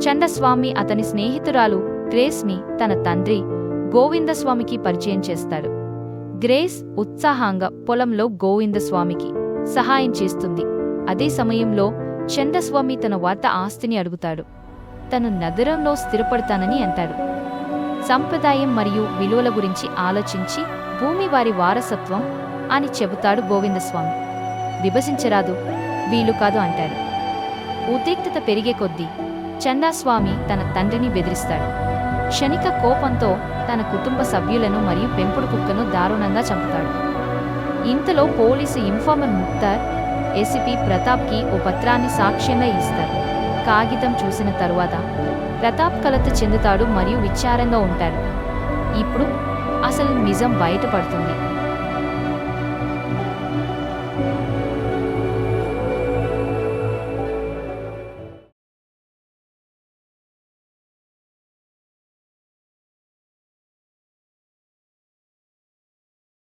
చండస్వామి అతని స్నేహితురాలు గ్రేస్ని తన తండ్రి గోవిందస్వామికి పరిచయం చేస్తాడు గ్రేస్ ఉత్సాహంగా పొలంలో గోవిందస్వామికి సహాయం చేస్తుంది. అదే సమయంలో చండస్వామి తన వార్త ఆస్తిని అడుగుతాడు. తను నగరంలో స్థిరపడతానని అంటాడు. సంప్రదాయం మరియు విలువల గురించి ఆలోచించి భూమి వారి వారసత్వం అని చెబుతాడు గోవిందస్వామి. విభజించరాదు వీలు కాదు అంటాడు. ఉద్రిక్తత పెరిగే కొద్దీ చందాస్వామి తన తండ్రిని బెదిరిస్తాడు. క్షణిక కోపంతో తన కుటుంబ సభ్యులను మరియు పెంపుడు కుక్కను దారుణంగా చంపుతాడు. ఇంతలో పోలీసు ఇన్ఫార్మర్ ముక్తార్ ఏసీపీ ప్రతాప్కి ఓ పత్రాన్ని సాక్ష్యంగా ఇస్తారు. కాగితం చూసిన తరువాత ప్రతాప్ కలత చెందుతాడు మరియు విచారంగా ఉంటాడు. ఇప్పుడు అసలు నిజం బయటపడుతుంది.